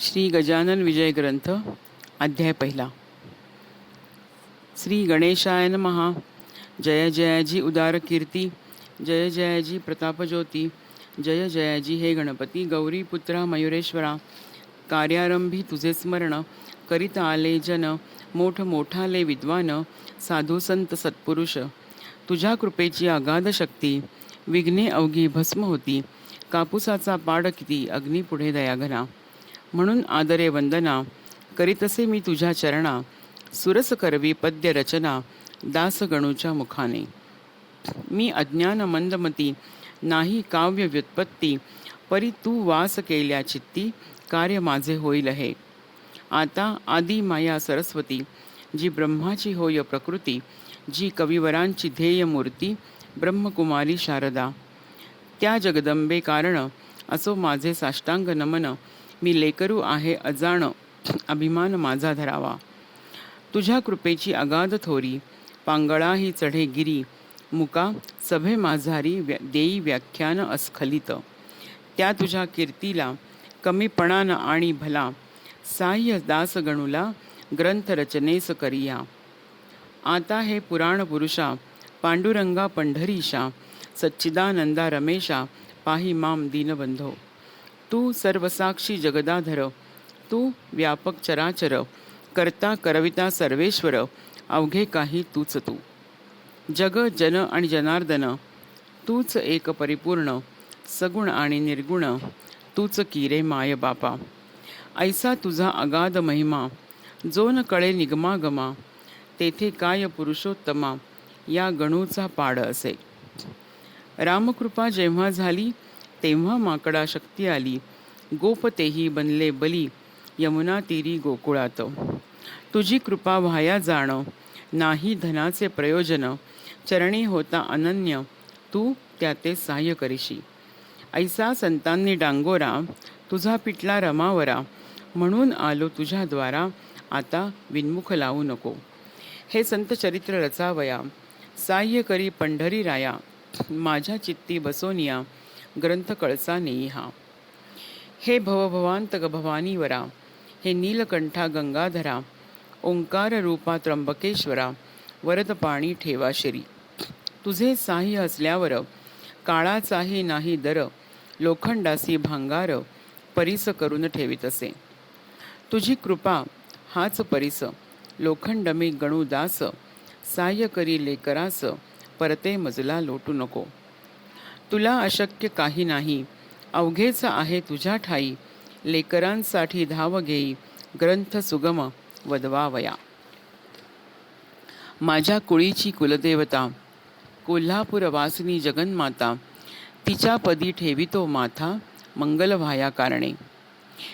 श्री गजानन विजय ग्रंथ अध्याय पहिला. श्री गणेशाय महा जय जयाजी उदार कीर्ती. जय जयाजी प्रतापज्योती जय जयाजी हे गणपती गौरी पुत्रा मयुरेश्वरा. कार्यारंभी तुझे स्मरण करीत आले जन मोठ मोठाले विद्वान साधू संत सत्पुरुष. तुझ्या कृपेची अगाध शक्ती विघ्ने अवघी भस्म होती. कापुसाचा पाड किती अग्नीपुढे दयाघना म्हणून आदरे वंदना करीतसे मी तुझ्या चरणा सुरस करवी पद्य रचना दासगणूच्या मुखाने. मी अज्ञान मंदमती नाही काव्य व्युत्पत्ती परी तू वास केल्या चित्ती कार्य माझे होईल हे. आता आदी माया सरस्वती जी ब्रह्माची होय प्रकृती जी कविवरांची ध्येय मूर्ती ब्रह्मकुमारी शारदा. त्या जगदंबे कारण असो माझे साष्टांग नमन मी लेकरू आहे अजाण अभिमान माझा धरावा. तुझ्या कृपेची अगाध थोरी पांगळा ही चढे गिरी मुका सभे माझारी व्या देई व्याख्यान अस्खलित. त्या तुझ्या कीर्तीला कमीपणान आणि भला साह्य दास गणूला ग्रंथ रचनेस करिया. आता हे पुराण पुरुषा पांडुरंगा पंढरीशा सच्चिदानंदा रमेशा पाही माम दीनबंधो. तू सर्वसाक्षी जगदाधर तू व्यापक चराचर करता करविता सर्वेश्वर अवघे काही तूच तू. जग जन आणि जनार्दन तूच एक परिपूर्ण सगुण आणि निर्गुण तूच किरे माय बापा. ऐसा तुझा अगाध महिमा जो न कळे निगमागमा तेथे काय पुरुषोत्तमा या गणूचा पाड असे. रामकृपा जेव्हा झाली तेव्हा माकडा शक्ती आली. गोप तेही बनले बली यमुना तीरी गोकुळात. तुझी कृपा व्हाया जाण नाही धनाचे प्रयोजन चरणी होता अनन्य तू त्याते सहाय्य करीशी. ऐसा संतांनी डांगोरा तुझा पिटला रमावरा म्हणून आलो तुझ्याद्वारा आता विनमुख लावू नको. हे संत चरित्र रचावया साह्य करी पंढरी राया माझ्या चित्ती बसोनिया ग्रंथ कळसा नेहा हे. भवभवांत गभवानीवरा हे नीलकंठा गंगाधरा ओंकार रूपा त्र्यंबकेश्वरा वरत पाणी ठेवा शिरी. तुझे साह्य असल्यावर काळाचाही नाही दर लोखंडासी भांगार परिस करून ठेवीत असे. तुझी कृपा हाच परीस लोखंड मी गणू दास साह्य करी लेकरास परते मजला लोटू नको. तुला अशक्य काही नाही. अवघेच आहे तुझ्या ठाई. लेकरांसाठी धाव घेई. ग्रंथ सुगम वदवावया. माझ्या कुळीची कुलदेवता कोल्हापूर वासिनी जगन्माता तिच्या पदी ठेवितो माथा मंगल व्हाया कारणे.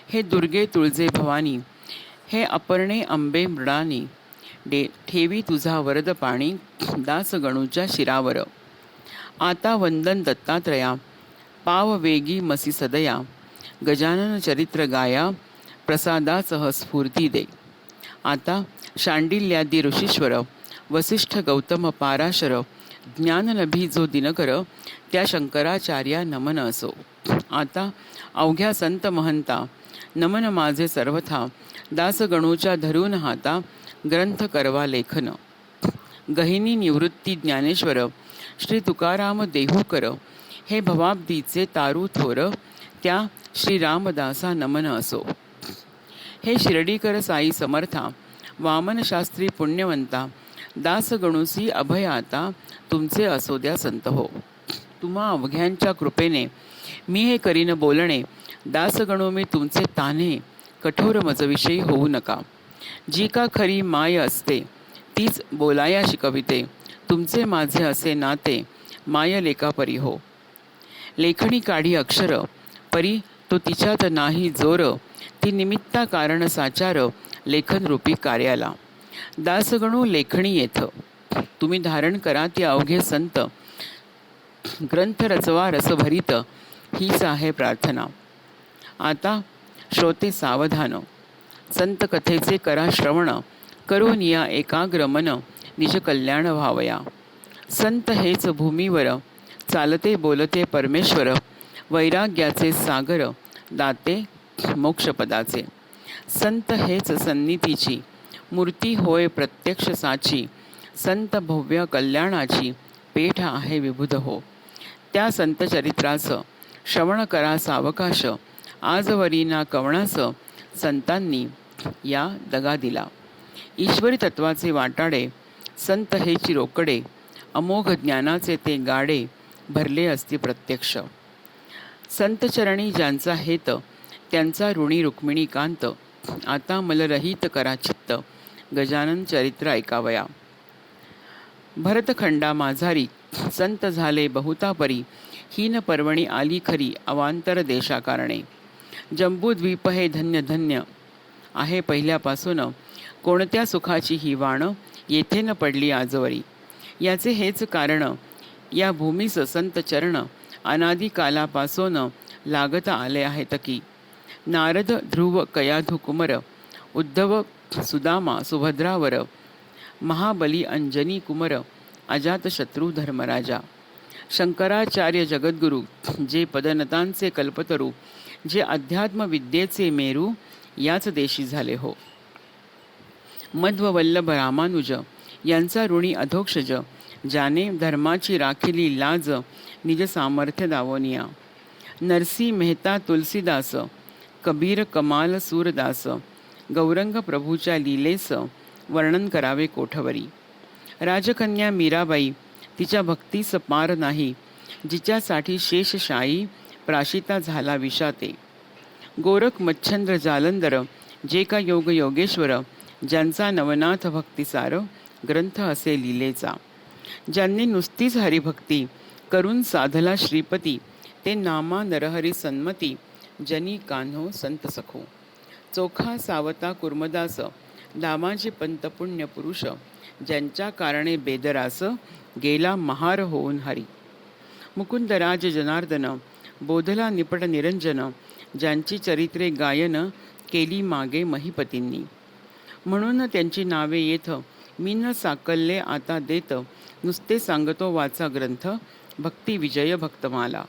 हे दुर्गे तुळजे भवानी हे अपर्णे अंबे मृडानी डे ठेवी तुझा वरद पाणी दास गणूच्या शिरावर. आता वंदन दत्तात्रया पाव वेगी मसी सदया गजानन चरित्र गाया प्रसादासह स्फूर्ती दे. आता शांडिल्यादी ऋषीश्वर वसिष्ठ गौतम पाराशर ज्ञानलभी जो दिनकर त्या शंकराचार्या नमन असो. आता अवघ्या संत महंता नमन माझे सर्वथा दासगणूच्या धरून हाता ग्रंथ करवा लेखन. गहिनी निवृत्ती ज्ञानेश्वर श्री तुकाराम देहूकर हे भवाब्दीचे तारू थोर त्या श्री रामदासा नमन असो. हे शिर्डीकर साई समर्था वामनशास्त्री पुण्यवंता दासगणुसी अभयाता तुमचे असोद्या संत हो. तुम्हा अवघ्यांच्या कृपेने मी हे करीन बोलणे दासगणो मी तुमचे ताने कठोर मजविषयी होऊ नका. जी का खरी माय असते तीच बोलाया शिकविते. तुमचे माझे असे नाते माय परी हो. लेखणी काढी अक्षर परी तो तिच्यात नाही जोर ती निमित्ता कारण साचार लेखनरूपी कार्याला. दासगणू लेखणी येथ. तुम्ही धारण करा ती अवघे संत. ग्रंथ रचवा रसभरित हीच आहे प्रार्थना. आता श्रोते सावधान. संत कथेचे करा श्रवण करून या एकाग्र निजकल्याण निज कल्याण व्हावया. संत हेच भूमीवर चालते बोलते परमेश्वर वैराग्याचे सागर दाते मोक्षपदाचे. संत हेच सन्निधीची मूर्ती होय प्रत्यक्ष साची संत भव्य कल्याणाची पेठ आहे विबुध हो. त्या संत चरित्राचं श्रवण करा सावकाश आजवरी ना कवणास संतांनी या दगा दिला. ईश्वरी तत्वाचे वाटाडे संत हे चिरोकडे अमोघ ज्ञानाचे ते गाडे भरले असते प्रत्यक्ष. संतचरणी ज्यांचा हेत त्यांचा ऋणी रुक्मिणी कांत आता मलरहित करा चित्त गजानन चरित्र ऐकावया. भरतखंडा माझारी संत झाले बहुतापरी हीन पर्वणी आली खरी अवांतर देशाकारणे. जंबूद्वीप हे धन्य धन्य आहे पहिल्यापासून कोणत्या सुखाची ही वाण येथे न पडली आजवरी. याचे हेच कारण या भूमीस संत चरण अनादि कालापासून लागत आले आहेत की नारद ध्रुव कयाधु कुमर उद्धव सुदामा सुभद्रावर महाबली अंजनी कुमर अजातशत्रू धर्मराजा शंकराचार्य जगद्गुरू जे पदनतांचे कल्पतरू जे अध्यात्मविद्येचे मेरू याच देशी झाले हो. मध्ववल्लभ रामानुज यांचा ऋणी अधोक्षज ज्याने धर्माची राखिली लाज निज सामर्थ्य दावनिया. नरसी मेहता तुलसीदास कबीर कमाल सूरदास गौरंग प्रभूच्या लीलेस वर्णन करावे कोठवरी. राजकन्या मीराबाई तिच्या भक्तीस पार नाही जिच्यासाठी शेषशाही प्राशिता झाला विषाते. गोरख मच्छंद्र जालंधर जे का योग योगेश्वर ज्यांचा नवनाथ भक्तिसार ग्रंथ असे लिहिलेचा ज्यांनी नुसतीच हरिभक्ती करून साधला श्रीपती ते नामा नरहरी सन्मती जनी कान्हो संत सखो. चोखा सावता कुर्मदास दामाचे पंत पुण्य पुरुष ज्यांच्या कारणे बेदरास गेला महार होऊन हरी. मुकुंदराज जनार्दन बोधला निपट निरंजन ज्यांची चरित्रे गायन केली मागे महिपतींनी. म्हणून त्यांची नावे येथ मी न साकल्ले आता देत नुसते सांगतो वाचा ग्रंथ भक्ती विजय भक्तमाला.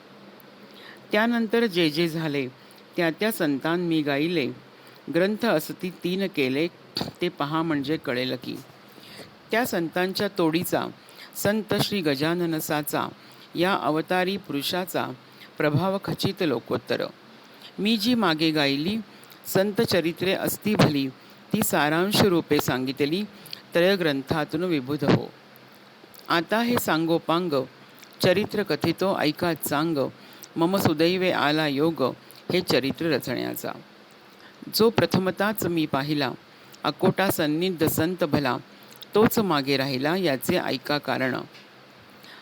त्यानंतर जे जे झाले त्या त्या संतान मी गाईले. ग्रंथ असती तीन केले ते पहा म्हणजे कळेल की. त्या संतांच्या तोडीचा संत श्री गजाननसाचा या अवतारी पुरुषाचा प्रभाव खचित लोकोत्तर. मी जी मागे गायली संत चरित्रे असती भली ती सारांश रूपे सांगितली त्रयग्रंथातून विबुध हो. आता हे सांगोपांग चरित्र कथितो ऐका चांग मम सुदैवे आला योग हे चरित्र रचण्याचा. जो प्रथमताच मी पाहिला अकोटा सन्निध संत भला तोच मागे राहिला याचे ऐका कारण.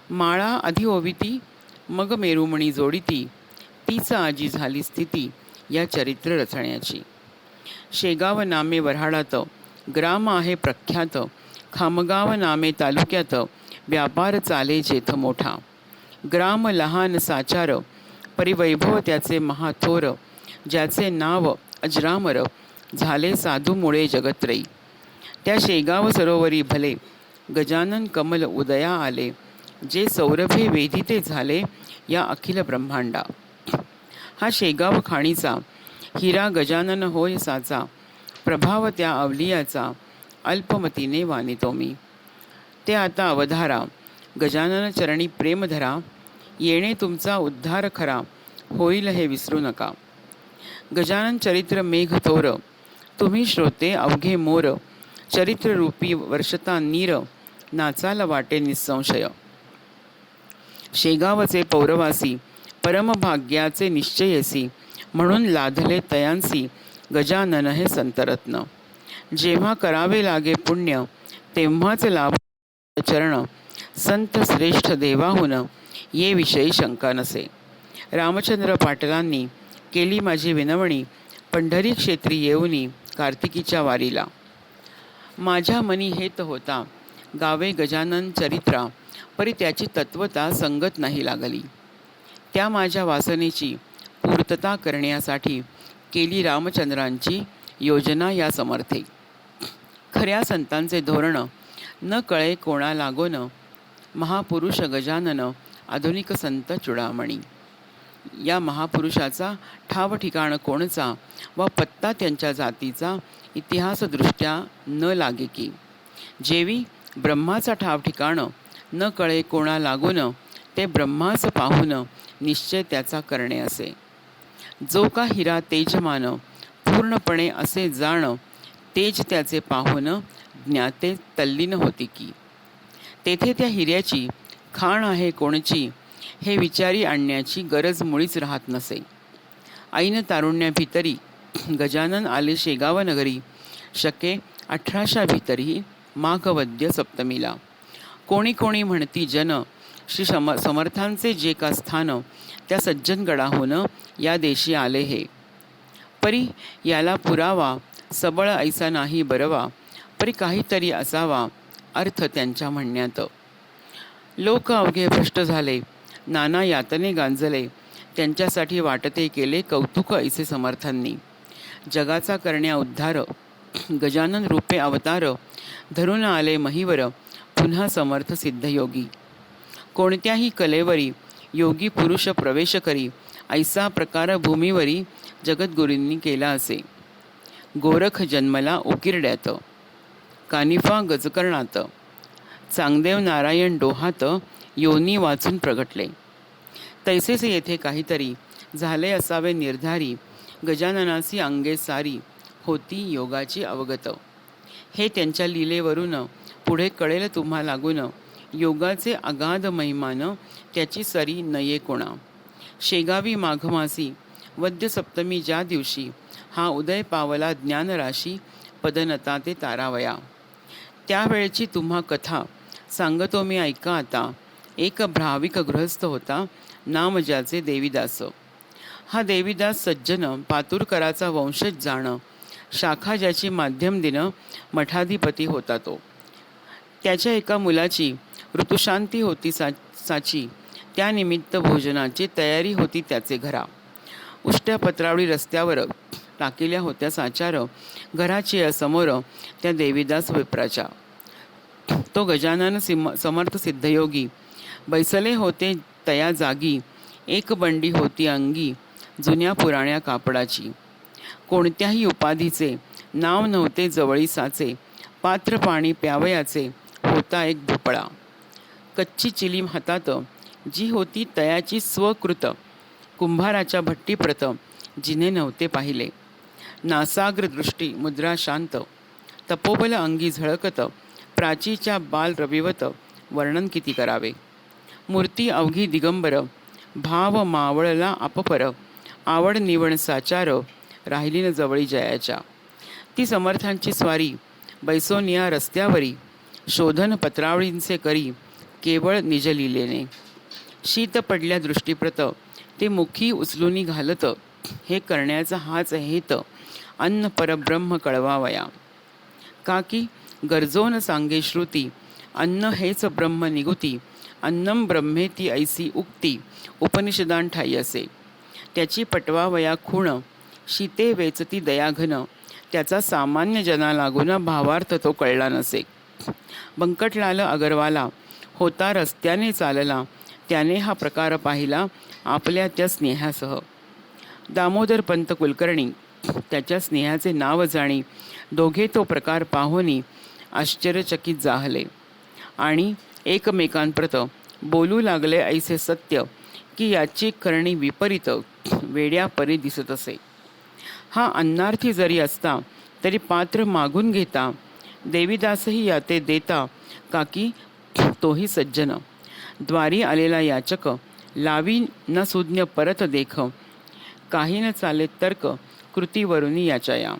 माळा आधी ओविती मग मेरुमणी जोडिती तीच आजी झाली स्थिती या चरित्र रचण्याची. शेगाव नामे वऱ्हाडात ग्राम आहे प्रख्यात. खामगाव नामे तालुक्यात. व्यापार चाले जेथ मोठा. ग्राम लहान साचार. परिवैभव त्याचे महाथोर. ज्याचे नाव अजरामर. झाले साधूमुळे जगत्रई त्या शेगाव सरोवरी भले. गजानन कमल उदया आले. जे सौरभे वेदिते झाले या अखिल ब्रह्मांडा. हा शेगाव खाणीचा. हिरा गजानन होय साचा प्रभाव त्या अवलियाचा अल्पमतीने वानितो मी. ते आता अवधारा गजानन चरणी प्रेम धरा येणे तुमचा उद्धार खरा होईल हे विसरू नका. गजानन चरित्र मेघ तोर तुम्ही श्रोते अवघे मोर चरित्ररूपी वर्षता नीर नाचाला वाटे निसंशय. शेगावचे पौरवासी परमभाग्याचे निश्चयसी म्हणून लाधले तयांसी गजानन हे संतरत्न. जेव्हा करावे लागे पुण्य तेव्हाच लाभ चरण. संत श्रेष्ठ देवाहून ये विषयी शंका नसे. रामचंद्र पाटलांनी केली माझी विनवणी पंढरी क्षेत्री येऊनी कार्तिकीच्या वारीला. माझ्या मनी हेत होता गावे गजानन चरित्रा परी त्याची तत्वता संगत नाही लागली. त्या माझ्या वासनेची पूर्तता करण्यासाठी केली रामचंद्रांची योजना या समर्थे. खऱ्या संतांचे धोरण न कळे कोणा लागोन महापुरुष गजानन आधुनिक संत चुडामणी. या महापुरुषाचा ठाव ठिकाण कोणचा व पत्ता त्यांच्या जातीचा इतिहासदृष्ट्या न लागे की. जेवी ब्रह्माचा ठाव ठिकाण न कळे कोणा लागून ते ब्रह्माचं पाहून निश्चय त्याचा करणे असे. जो का हिरा तेजमान पूर्णपणे असे जाण तेज त्याचे पाहून ज्ञाते तल्लीन होती की. तेथे त्या हिऱ्याची खाण आहे कोणची हे विचारी आणण्याची गरज मुळीच राहत नसे. ऐन तारुण्याभितरी गजानन आले शेगाव नगरी शके अठराशा भितरी माघवद्य सप्तमीला. कोणी कोणी म्हणती जन श्री सम समर्थांचे जे का स्थान त्या सज्जनगडाहून या देशी आले हे. परी याला पुरावा सबळ ऐसा नाही बरवा परी काहीतरी असावा अर्थ त्यांच्या म्हणण्यात. लोक अवघे भ्रष्ट झाले नाना यातने गांजले त्यांच्यासाठी वाटते केले कौतुक ऐसे समर्थांनी. जगाचा करण्या उद्धार गजानन रूपे अवतार धरून आले महिवर पुन्हा समर्थ सिद्धयोगी. कोणत्याही कलेवरी योगी पुरुष प्रवेश करी ऐसा प्रकार भूमीवरी जगद्गुरूंनी केला असे. गोरख जन्मला उकिरड्यात कानिफा गजकर्णात चांगदेव नारायण डोहात योनी वाचून प्रगटले. तैसेच येथे काहीतरी झाले असावे निर्धारी गजाननाची अंगे सारी होती योगाची अवगत. हे त्यांच्या लीलेवरून पुढे कळेल तुम्हा लागून योगाचे अगाध महिमान त्याची सरी नये कोणा. शेगावी माघमासी वद्यसप्तमी ज्या दिवशी हा उदय पावला ज्ञानराशी पदनता ते तारावया. त्यावेळची तुम्हा कथा सांगतो मी ऐका आता. एक भ्राविक गृहस्थ होता नाम ज्याचे देवीदास. हा देवीदास सज्जन पातुरकराचा वंशज जाणं. शाखा ज्याची माध्यम देणं मठाधिपती होता तो. त्याच्या एका मुलाची ऋतुशांती होती सा साची. त्यानिमित्त भोजनाची तयारी होती त्याचे घरा. उष्ट्या पत्रावळी रस्त्यावर टाकिल्या होत्या साचार घराची समोर त्या देवीदास विप्राच्या. तो गजानन सिम समर्थ सिद्धयोगी. बैसले होते तया जागी एक बंडी होती अंगी जुन्या पुराण्या कापडाची. कोणत्याही उपाधीचे नाव नव्हते जवळी साचे पात्र पाणी प्यावयाचे होता एक भोपळा. कच्ची चिलीम हातात जी होती तयाची स्वकृत कुंभाराच्या भट्टीप्रत जिने नव्हते पाहिले. नासाग्र दृष्टी मुद्रा शांत तपोबल अंगी झळकत प्राचीच्या बाल रविवत वर्णन किती करावे? मूर्ती अवघी दिगंबर भाव मावळला अपपर आवड निवण साचार राहिली न जवळी जयाच्या. ती समर्थांची स्वारी बैसोनिया रस्त्यावरी शोधन पत्रावळींचे करी केवळ निज लिलेने. शीत पडल्या दृष्टीप्रत ते मुखी उचलूनी घालत हे करण्याचा हाच हेत. अन्न परब्रह्म कळवावया. का की गरजोन सांगे श्रुती अन्न हेच ब्रह्म निगुती अन्नम ब्रह्मेती ऐसी उक्ती उपनिषदान ठाई असे. त्याची पटवावया खूण शीते वेचती दयाघन त्याचा सामान्य जना लागून भावार्थ तो कळला नसे. बंकटलाल अगरवाला होता रस्त्याने चालला. त्याने हा प्रकार पाहिला आपल्या त्या स्नेहासह. दामोदर पंत कुलकर्णी त्याच्या स्नेहाचे नाव जाणी दोघे तो प्रकार पाहुनी आश्चर्यचकित जाहले आणि एकमेकांप्रत बोलू लागले ऐसे सत्य की याची करणी विपरीत वेड्या परी दिसत असे. हा अन्नार्थी जरी असता तरी पात्र मागून घेता. देवीदासही याते देता काकी तोही सज्जन. द्वारी आलेला याचक लावी न सुज्ञ परत देख. काही न चाले तर्क कृतीवरून याचया.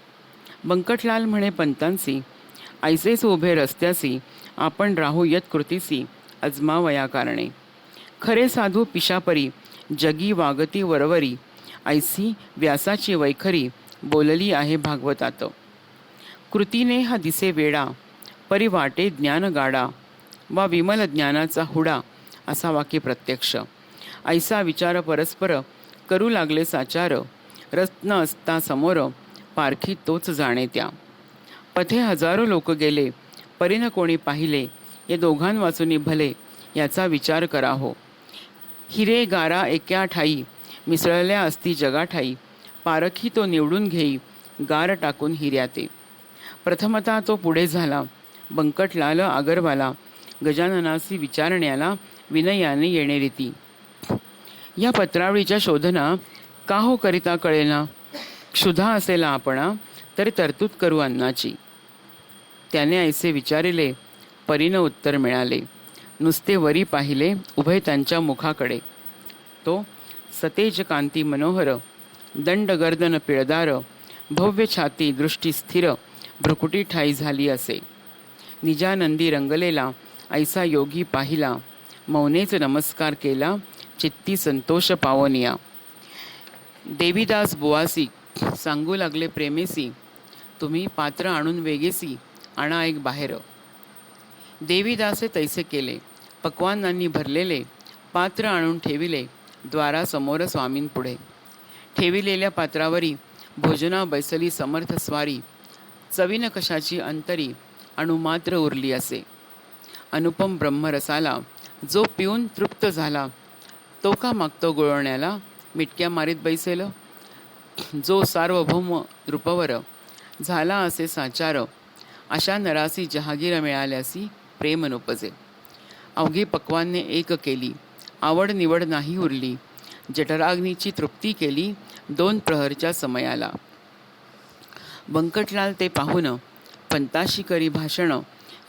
बंकटलाल म्हणे पंतांसी ऐसेच उभे रस्त्यासी आपण राहू यत कृतीसी अजमावया कारणे. खरे साधू पिशापरी जगी वागती वरवरी ऐसी व्यासाची वैखरी बोलली आहे भागवतात. कृतीने हा दिसे वेडा परी वाटे ज्ञान गाडा वा विमल ज्ञानाचा हुडा असा वाक्य प्रत्यक्ष. ऐसा विचार परस्पर करू लागले साचार रत्न असता समोर पारखी तोच जाणे त्या. पथे हजारो लोक गेले परीन कोणी पाहिले या दोघांवाचूनी भले याचा विचार करा हो हिरे गारा एक्या ठाई मिसळल्या असती जगाठाई पारखी तो निवडून घेई गार टाकून हिऱ्याते प्रथमतः तो पुढे झाला बंकटलाल आगरवाला गजाननासी विचारण्याला विनयाने येणे रीती. या पत्रावळीच्या शोधना का हो करिता कळेना. क्षुधा असेला आपणा तरी तरतूद करू अन्नाची. त्याने ऐसे विचारिले परीनं उत्तर मिळाले. नुसते वरी पाहिले उभय त्यांच्या मुखाकडे. तो सतेज कांती मनोहर दंड गर्दन पिळदार भव्य छाती दृष्टी स्थिर भ्रुकुटी ठाई झाली असे. निजानंदी रंगलेला ऐसा योगी पाहिला. मौनेच नमस्कार केला. चित्ती संतोष पावनिया. देवीदास बुवासी सांगू लागले प्रेमेसी. तुम्ही पात्र आणून वेगेसी आणा एक बाहेर. देवीदासे तैसे केले. पक्वानांनी भरलेले पात्र आणून ठेविले द्वारासमोर स्वामींपुढे ठेविलेल्या पात्रावरी भोजना बैसली समर्थ स्वारी. चवीन कशाची अंतरी अणुमात्र उरली असे. अनुपम ब्रह्मरसाला जो पिऊन तृप्त झाला तो का मागतो गुळवण्याला? मिटक्या मारीत बैसेल? जो सार्वभौम रूपवर झाला असे साचार अशा नरासी जहागीर मिळाल्यासी प्रेम नुपजे. अवघी पक्वानने एक केली आवड निवड नाही उरली जठराग्नीची तृप्ती केली दोन प्रहरच्या समयाला. बंकटलाल ते पाहून पंताशी करी भाषणं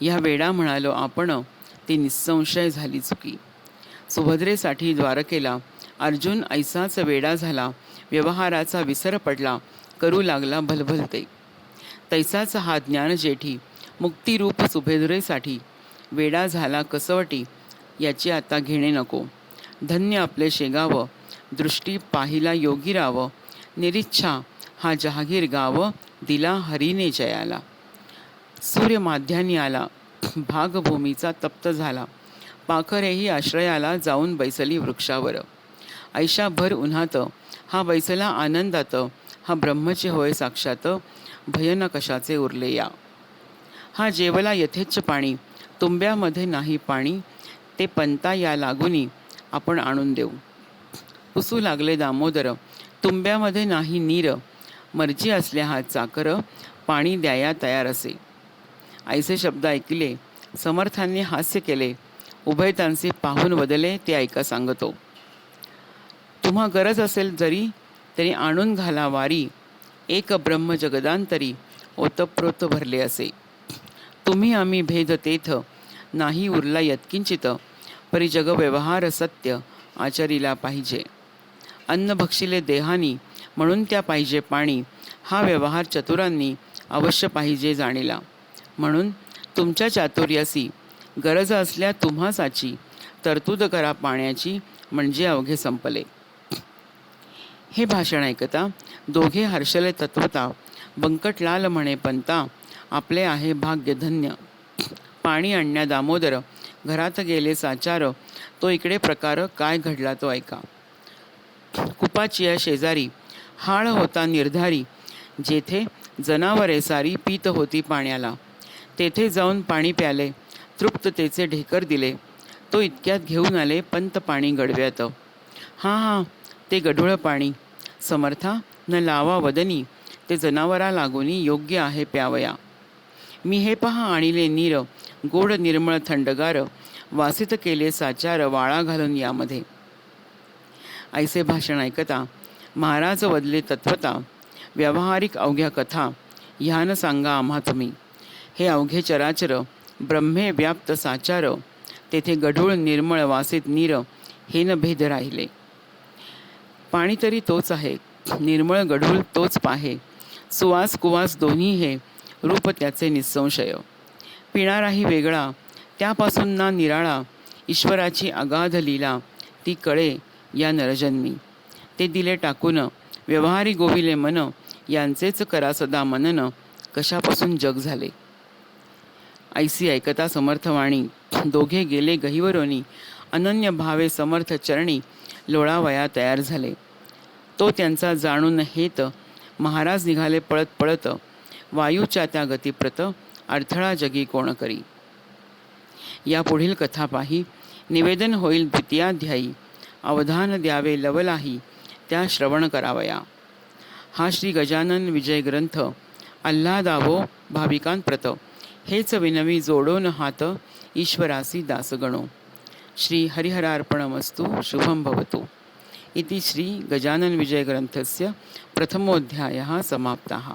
ह्या वेडा म्हणालो आपण ती निसंशय झाली चुकी. सुभद्रेसाठी द्वारकेला अर्जुन ऐसाच वेडा झाला व्यवहाराचा विसर पडला करू लागला भलभलते. तैसाच हा ज्ञान जेठी मुक्तिरूप सुभेद्रेसाठी वेडा झाला कसवटी याची आता घेणे नको. धन्य आपले शेगाव दृष्टी पाहिला योगी राव हा जहागीर गाव दिला हरीने जयाला. सूर्य माध्यानी आला भागभूमीचा तप्त झाला. पाखरेही आश्रयाला जाऊन बैसली वृक्षावर. ऐशाभर उन्हात हा बैसला आनंदात हा ब्रह्मचे होय साक्षात भयन कशाचे उरले या. हा जेवला यथेच्छ पाणी तुंब्यामध्ये नाही पाणी ते पंता या लागुनी आपण आणून देऊ. पुसू लागले दामोदर तुंब्यामध्ये नाही नीर मर्जी असल्या हा चाकर पाणी द्याया तयार असे. आईचे शब्द ऐकले समर्थांनी हास्य केले उभयतांचे पाहून बदले ते ऐका सांगतो. तुम्हा गरज असेल जरी तरी आणून घाला वारी एक ब्रह्म जगदांतरी ओतप्रोत भरले असे. तुम्ही आम्ही भेद तेथ नाही उरला यत्किंचित परी जगव्यवहार सत्य आचरीला पाहिजे. अन्न भक्षिले देहानी म्हणून त्या पाहिजे पाणी हा व्यवहार चतुरांनी अवश्य पाहिजे जाणीला. म्हणून तुमच्या चातुर्यासी गरज असल्या तुम्हासाची तरतूद करा पाण्याची म्हणजे अवघे संपले. हे भाषण ऐकता दोघे हर्षले तत्वता बंकटलाल म्हणे पंता आपले आहे भाग्य धन्य पाणी आणण्या दामोदर घरात गेले साचार तो इकडे प्रकार काय घडला तो ऐका. कुपाची या शेजारी हाळ होता निर्धारी जेथे जनावरे सारी पीत होती पाण्याला. तेथे जाऊन पाणी प्याले. तृप्ततेचे ढेकर दिले. तो इतक्यात घेऊन आले पंत पाणी गडव्यात. हां हां ते गढूळ पाणी. समर्था न लावा वदनी. ते जनावरा लागोनी योग्य आहे प्यावया. मी हे पहा आणिले नीर. गोड निर्मळ थंडगार. वासित केले साचार वाळा घालून यामध्ये. ऐसे भाषण ऐकता. महाराज वदले तत्वता. व्यावहारिक अवघ्या कथा. ह्यान सांगा आम्हा तुम्ही. हे अवघे चराचर ब्रह्मे व्याप्त साचार तेथे गढूळ निर्मळ वासित नीर हे न भेद राहिले. पाणी तरी तोच आहे निर्मळ गढूळ तोच पाहे. सुवास कुवास दोन्ही हे रूप त्याचे निसंशय. पिणाराही वेगळा त्यापासून ना निराळा ईश्वराची अगाध लीला ती कळे या नरजन्मी. ते दिले टाकून व्यवहारी गोविले मन यांचेच करा सदा मनन कशापासून जग झाले? ऐसी ऐकता समर्थवाणी. दोघे गेले गहिवरोनी. अनन्य भावे समर्थ चरणी लोळावया तयार झाले. तो त्यांचा जाणून हेत महाराज निघाले पळत पळत वायूच्या त्या गतीप्रत अडथळा जगी कोण करी. या पुढील कथा पाही निवेदन होईल द्वितीयाध्यायी. अवधान द्यावे लवलाही त्या श्रवण करावया. हा श्री गजानन विजय ग्रंथ आल्हादावो भाविकांप्रत. हेच विनवी जोडोन हात ईश्वरासी दासगणो. श्री हरिहरार्पणमस्तु शुभं भवतु. इति श्री गजानन विजय ग्रंथस्य प्रथमोऽध्यायः समाप्तः.